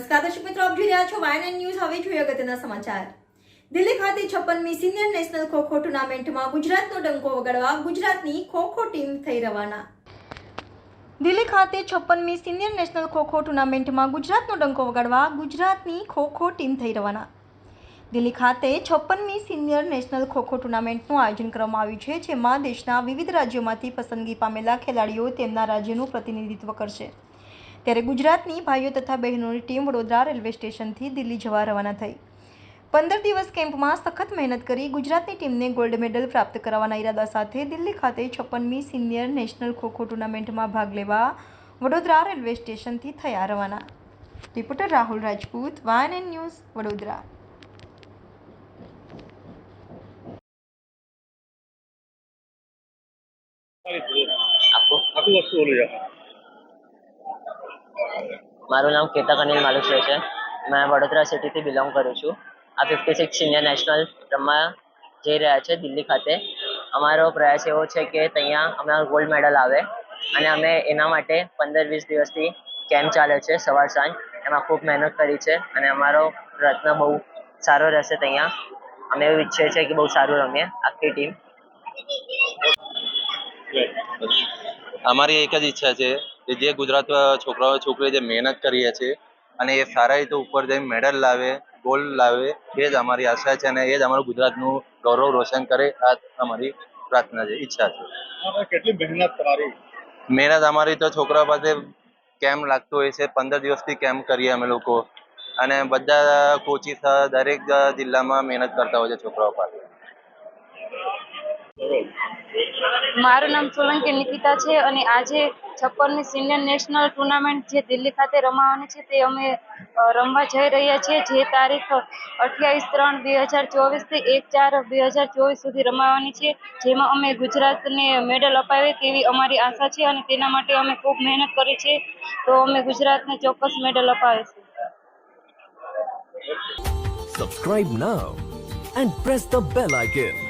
નમસ્કાર, દર્શક મિત્રો, આપ જોઈ રહ્યા છો વાયન ન્યૂઝ હવે જોઈએ અગત્યના સમાચાર. દિલ્હી ખાતે છપ્પનમી સિનિયર નેશનલ ખોખો ટુર્નામેન્ટમાં ગુજરાતનો ડંકો વગાડવા ગુજરાતની ખોખો ટીમ થઈ રવાના. દિલ્હી ખાતે છપ્પનમી સિનિયર નેશનલ ખોખો ટુર્નામેન્ટમાં ગુજરાતનો ડંકો વગાડવા ગુજરાતની ખોખો ટીમ થઈ રવાના. દિલ્હી ખાતે છપ્પનમી સિનિયર નેશનલ ખોખો ટુર્નામેન્ટનું આયોજન કરવામાં આવ્યું છે, જેમાં દેશના વિવિધ રાજ્યોમાંથી પસંદગી પામેલા ખેલાડીઓ તેમના રાજ્યનું પ્રતિનિધિત્વ કરશે. ત્યારે ગુજરાતની ભાઈઓ તથા બહેનોની ટીમ વડોદરા રેલવે સ્ટેશનથી દિલ્હી જવા રવાના થઈ. પંદર દિવસ કેમ્પમાં સખત મહેનત કરી ગુજરાતની ટીમને ગોલ્ડ મેડલ પ્રાપ્ત કરાવવાના ઈરાદા સાથે દિલ્હી ખાતે છપ્પનમી સિનિયર નેશનલ ખોખો ટુર્નામેન્ટમાં ભાગ લેવા વડોદરા રેલવે સ્ટેશનથી થયા રવાના. રિપોર્ટર રાહુલ રાજપૂત વાન એન ન્યૂઝ, વડોદરા. આપો આખું વસ્તુ બોલું છે? મારું નામ કેતક અનિલ માલુશ્રે છે. મેં વડોદરા સિટીથી બિલોંગ કરું છું. આ ફિફ્ટી સિક્સ સિનિયર નેશનલ રમવા જઈ રહ્યા છે દિલ્હી ખાતે. અમારો પ્રયાસ એવો છે કે ત્યાં અમારો ગોલ્ડ મેડલ આવે અને અમે એના માટે પંદર વીસ દિવસથી કેમ્પ ચાલે છે સવાર સાંજ. એમાં ખૂબ મહેનત કરી છે અને અમારો પ્રયત્ન બહુ સારો રહેશે ત્યાં. અમે એવું ઈચ્છીએ છીએ કે બહુ સારું રમીએ આખી ટીમ. અમારી એક જ ઈચ્છા છે કે જે ગુજરાત છોકરાઓ છોકરીઓ જે મહેનત કરીએ છે અને એ સારા રીતે ઉપર જઈને મેડલ લાવે ગોલ્ડ લાવે એ જ અમારી આશા છે અને એ જ અમારું ગુજરાતનું ગૌરવ રોશન કરે આ અમારી પ્રાર્થના છે ઈચ્છા છે. કેટલી મહેનત તમારી? મહેનત અમારી તો છોકરાઓ પાસે કેમ્પ લાગતો હોય છે પંદર દિવસથી કેમ્પ કરીએ અમે લોકો? અને બધા કોચિસ દરેક જિલ્લામાં મહેનત કરતા હોય છે છોકરાઓ પાસે. મારું નામ સોલંકી નિકિતા છે અને આજે છપ્પનમી સિનિયર નેશનલ ટુર્નામેન્ટ જે દિલ્હી ખાતે રમાવાની છે તે અમે રમવા જઈ રહ્યા છીએ. જે તારીખ અઠ્યાવીસ ત્રણ બે હજાર ચોવીસથી એક ચાર બે હજાર ચોવીસ સુધી રમાવાની છે. જેમાં અમે ગુજરાતને મેડલ અપાવે તેવી અમારી આશા છે અને તેના માટે અમે ખૂબ મહેનત કરી છે. તો અમે ગુજરાતને ચોક્કસ મેડલ અપાવીશું. Subscribe now and press the bell icon.